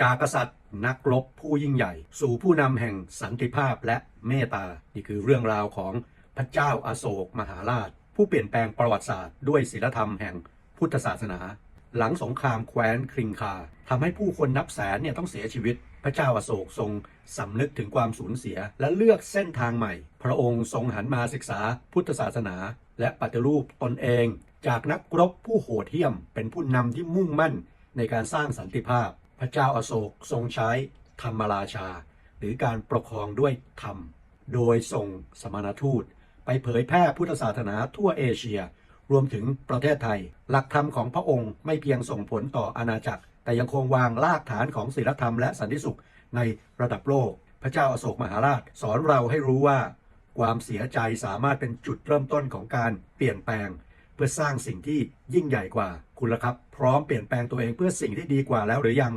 จากกษัตริย์นักรบผู้ยิ่งใหญ่ สู่ผู้นำแห่งสันติภาพและเมตตา นี่คือเรื่องราวของพระเจ้าอาโศกมหาราช ผู้เปลี่ยนแปลงประวัติศาสตร์ด้วยศีลธรรมแห่งพุทธศาสนา หลังสงครามแคว้นคริงคาทำให้ผู้คนนับแสนเนี่ยต้องเสียชีวิต พระเจ้าอาโศกทรงสำนึกถึงความสูญเสียและเลือกเส้นทางใหม่ พระองค์ทรงหันมาศึกษาพุทธศาสนา และปฏิรูปตนเอง จากนักรบผู้โหดเหี้ยม เป็นผู้นำที่มุ่งมั่นในการสร้างสันติภาพ พระเจ้าอาโศกทรงใช้ธรรมราชา หรือการปกครองด้วยธรรม โดยส่งสมณทูต ไปเผยแพร่พุทธศาสนาทั่วเอเชีย รวมถึงประเทศไทย หลักธรรมของพระองค์ไม่เพียงส่งผลต่ออาณาจักร แต่ยังคงวางรากฐานของศีลธรรมและสันติสุขในระดับโลก พระเจ้าอาโศกมหาราชสอนเราให้รู้ว่า ความเสียใจสามารถเป็นจุดเริ่มต้นของการเปลี่ยนแปลง เพื่อสร้างสิ่งที่ยิ่งใหญ่กว่าคุณละครับ พร้อมเปลี่ยนแปลงตัวเองเพื่อสิ่งที่ดีกว่าแล้วหรือยัง